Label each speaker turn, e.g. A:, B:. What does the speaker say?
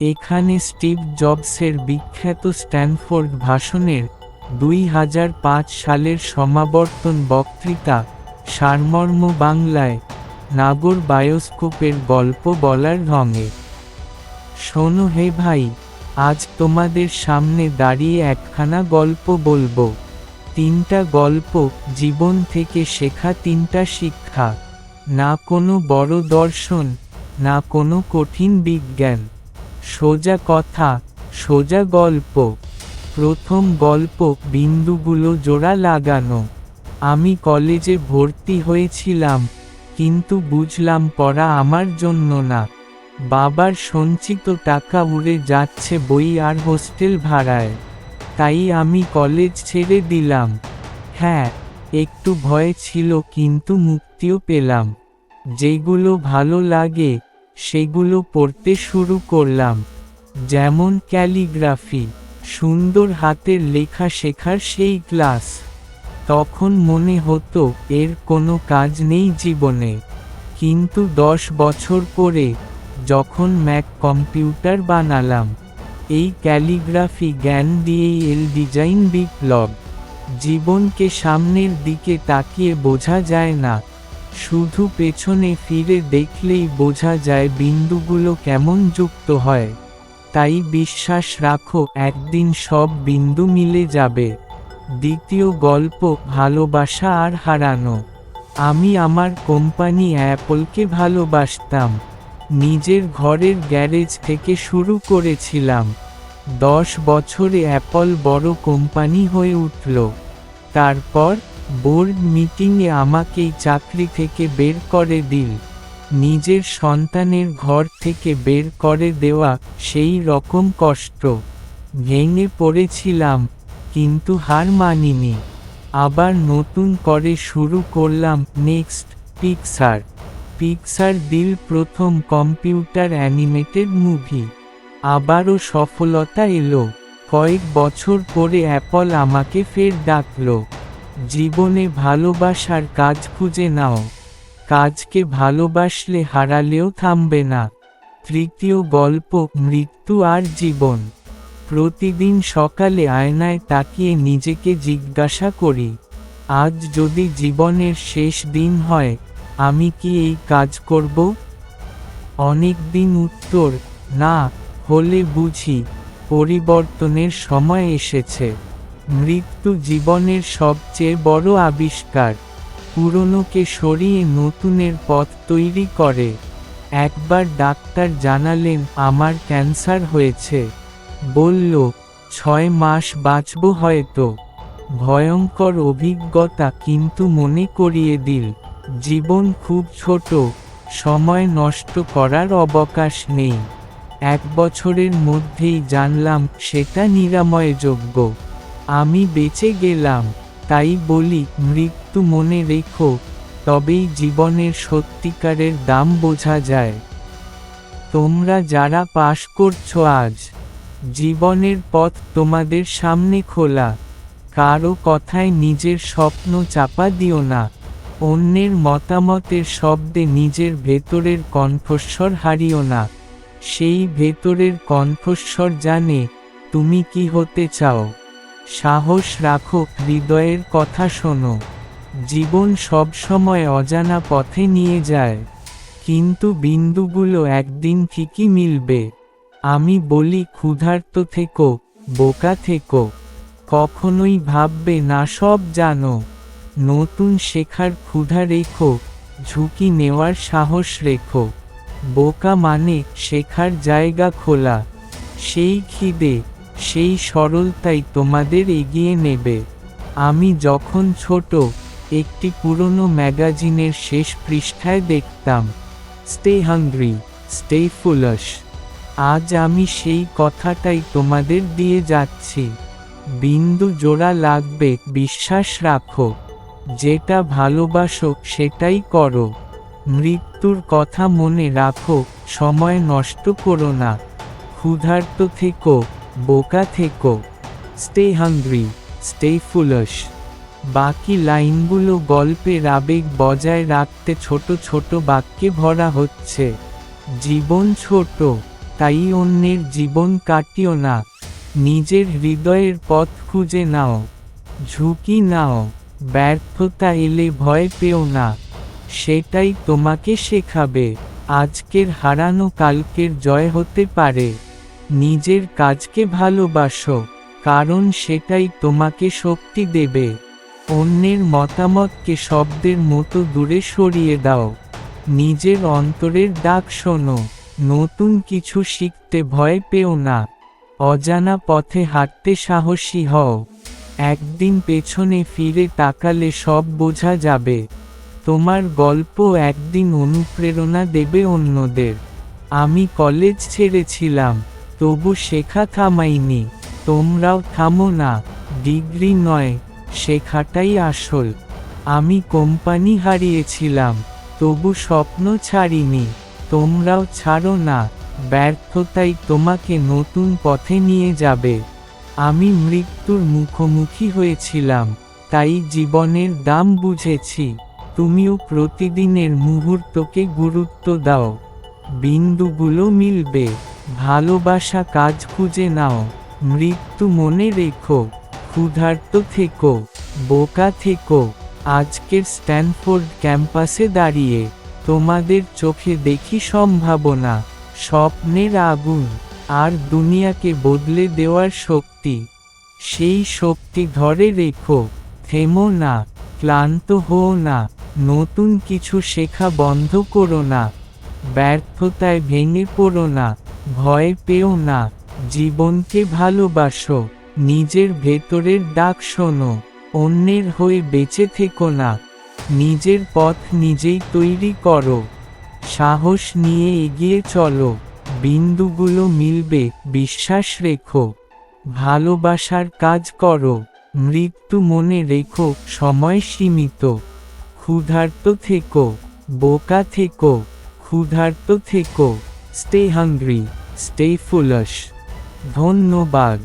A: এখানে স্টিভ জবসের বিখ্যাত স্ট্যানফোর্ড ভাষণের দুই হাজার পাঁচ সালের সমাবর্তন বক্তৃতা, সারমর্ম বাংলায়, নাগর বায়োস্কোপের গল্প বলার ঢঙে শোনো হে ভাই, আজ তোমাদের সামনে দাঁড়িয়ে একখানা গল্প বলব। তিনটা গল্প জীবন থেকে শেখা তিনটা শিক্ষা। না কোনো বড় দর্শন, না কোনো কঠিন বিজ্ঞান। সোজা কথা, সোজা গল্প। প্রথম গল্প বিন্দুগুলো জোড়া লাগানো। আমি কলেজে ভর্তি হয়েছিলাম, কিন্তু বুঝলাম পড়া আমার জন্য না। বাবার সঞ্চিত টাকা উড়ে যাচ্ছে বই আর হোস্টেল ভাড়ায়। তাই আমি কলেজ ছেড়ে দিলাম। হ্যাঁ একটু ভয় ছিল কিন্তু মুক্তিও পেলাম। যেগুলো ভালো লাগে সেগুলো পড়তে শুরু করলাম। যেমন ক্যালিগ্রাফি, সুন্দর হাতের লেখা শেখার সেই ক্লাস। তখন মনে হতো, এর কোনো কাজ নেই জীবনে। কিন্তু দশ বছর পরে, যখন ম্যাক কম্পিউটার বানালাম, এই ক্যালিগ্রাফি জ্ঞান দিয়েই এল ডিজাইন বিপ্লব। জীবনকে সামনের দিকে তাকিয়ে বোঝা যায় না শুধু পেছনে ফিরে দেখলেই বোঝা যায় বিন্দুগুলো কেমন যুক্ত হয়। তাই বিশ্বাস রাখো, একদিন সব বিন্দু মিলে যাবে। দ্বিতীয় গল্প, ভালোবাসা আর হারানো। আমি আমার কোম্পানি অ্যাপলকে ভালোবাসতাম। নিজের ঘরের গ্যারেজ থেকে শুরু করেছিলাম। দশ বছরে অ্যাপল বড় কোম্পানি হয়ে উঠল। তারপর বোর্ড মিটিংয়ে আমাকেই চাকরি থেকে বের করে দিল নিজের সন্তানের ঘর থেকে বের করে দেওয়া সেই রকম কষ্ট। ভেঙে পড়েছিলাম, কিন্তু হার মানিনি। আবার নতুন করে শুরু করলাম নেক্সট পিকসার। পিকসার দিল প্রথম কম্পিউটার অ্যানিমেটেড মুভি। আবারও সফলতা এলো। কয়েক বছর পরে অ্যাপল আমাকে ফের ডাকলো। জীবনে ভালোবাসার কাজ খুঁজে নাও। কাজকে ভালোবাসলে হারালেও থামবে না। তৃতীয় গল্প, মৃত্যু আর জীবন। প্রতিদিন সকালে আয়নায় তাকিয়ে নিজেকে জিজ্ঞাসা করি, আজ যদি জীবনের শেষ দিন হয়, আমি কি এই কাজ করব? অনেক দিন উত্তর, না, হলে বুঝি, পরিবর্তনের সময় এসেছে। মৃত্যু জীবনের সবচেয়ে বড় আবিষ্কার। পুরনোকে সরিয়ে নতুনের পথ তৈরি করে। একবার ডাক্তার জানালেন, আমার ক্যান্সার হয়েছে। বলল, ছয় মাস বাঁচব হয়তো। ভয়ঙ্কর অভিজ্ঞতা কিন্তু মনে করিয়ে দিল। জীবন খুব ছোট, সময় নষ্ট করার অবকাশ নেই। এক বছরের মধ্যেই জানলাম, সেটা নিরাময়যোগ্য। আমি বেঁচে গেলাম, তাই বলি, মৃত্যু মনে রেখো, তবেই জীবনের সত্যিকারের দাম বোঝা যায়। তোমরা যারা পাশ করছ আজ, জীবনের পথ তোমাদের সামনে খোলা, কারও কথায় নিজের স্বপ্ন চাপা দিও না, অন্যের মতামতের শব্দে নিজের ভেতরের কণ্ঠস্বর হারিও না, সেই ভেতরের কণ্ঠস্বর জানে, তুমি কি হতে চাও। সাহস রাখো, হৃদয়ের কথা শোনো। জীবন সবসময় অজানা পথে নিয়ে যায়। কিন্তু বিন্দুগুলো একদিন ঠিকই মিলবে। আমি বলি, ক্ষুধার্ত থেকো, বোকা থেকো। কখনোই ভাববে না, সব জানো। নতুন শেখার ক্ষুধা রেখো, ঝুঁকি নেওয়ার সাহস রেখো। বোকা মানে শেখার জায়গা খোলা। সেই খিদে সেই সরলতাই তোমাদের এগিয়ে নেবে। আমি যখন ছোট, একটি পুরনো ম্যাগাজিনের শেষ পৃষ্ঠায় দেখতাম। স্টে হাংরি স্টে ফুলস আজ আমি সেই কথাটাই তোমাদের দিয়ে যাচ্ছি। বিন্দু জোড়া লাগবে, বিশ্বাস রাখো। যেটা ভালোবাসো, সেটাই করো। মৃত্যুর কথা মনে রাখো, সময় নষ্ট করো না। ক্ষুধার্ত থেকো। বোকা থেকো। স্টে হাংরি স্টে ফুলস বাকি লাইনগুলো গল্পের আবেগ বজায় রাখতে ছোট ছোট বাক্যে ভরা হচ্ছে। জীবন ছোট, তাই অন্যের জীবন কাটিও না। নিজের হৃদয়ের পথ খুঁজে নাও। ঝুঁকি নাও। ব্যর্থতা এলে ভয় পেও না। সেটাই তোমাকে শেখাবে। আজকের হারানো কালকের জয় হতে পারে। নিজের কাজকে ভালোবাসো, কারণ সেটাই তোমাকে শক্তি দেবে। অন্যের মতামতকে শব্দের মতো দূরে সরিয়ে দাও। নিজের অন্তরের ডাক শোনো, নতুন কিছু শিখতে ভয় পেও না। অজানা পথে হাঁটতে সাহসী হও। একদিন পেছনে ফিরে তাকালে সব বোঝা যাবে। তোমার গল্প একদিন অনুপ্রেরণা দেবে অন্যদের। আমি কলেজ ছেড়েছিলাম। তবু শেখা থামাইনি। তোমরাও থামো না, ডিগ্রি নয়, শেখাটাই আসল। আমি কোম্পানি হারিয়েছিলাম, তবু স্বপ্ন ছাড়িনি। তোমরাও ছাড়ো না, ব্যর্থতাই তোমাকে নতুন পথে নিয়ে যাবে। আমি মৃত্যুর মুখোমুখি হয়েছিলাম, তাই জীবনের দাম বুঝেছি। তুমিও প্রতিদিনের মুহূর্তকে গুরুত্ব দাও। বিন্দুগুলো মিলবে। ভালোবাসা কাজ খুঁজে নাও। মৃত্যু মনে রেখো, ক্ষুধার্ত থেকো, বোকা থেকো। আজকের স্ট্যানফোর্ড ক্যাম্পাসে দাঁড়িয়ে তোমাদের চোখে দেখি সম্ভাবনা, স্বপ্নের আগুন, আর দুনিয়াকে বদলে দেওয়ার শক্তি। সেই শক্তি ধরে রেখো, থেমো না, ক্লান্ত হও না, নতুন কিছু শেখা বন্ধ করো না, ব্যর্থতায় ভেঙে পড়ো না। ভয় পেও না, জীবনকে ভালোবাসো, নিজের ভেতরের ডাক শোনো, অন্যের হয়ে বেঁচে থেকো না, নিজের পথ নিজেই তৈরি করো, সাহস নিয়ে এগিয়ে চলো, বিন্দুগুলো মিলবে, বিশ্বাস রেখো, ভালোবাসার কাজ করো, মৃত্যু মনে রেখো, সময় সীমিত, ক্ষুধার্ত থেকো, বোকা থেকো, ক্ষুধার্ত থেকো। স্টে হাংরি স্টে ফুলস ধন্যবাদ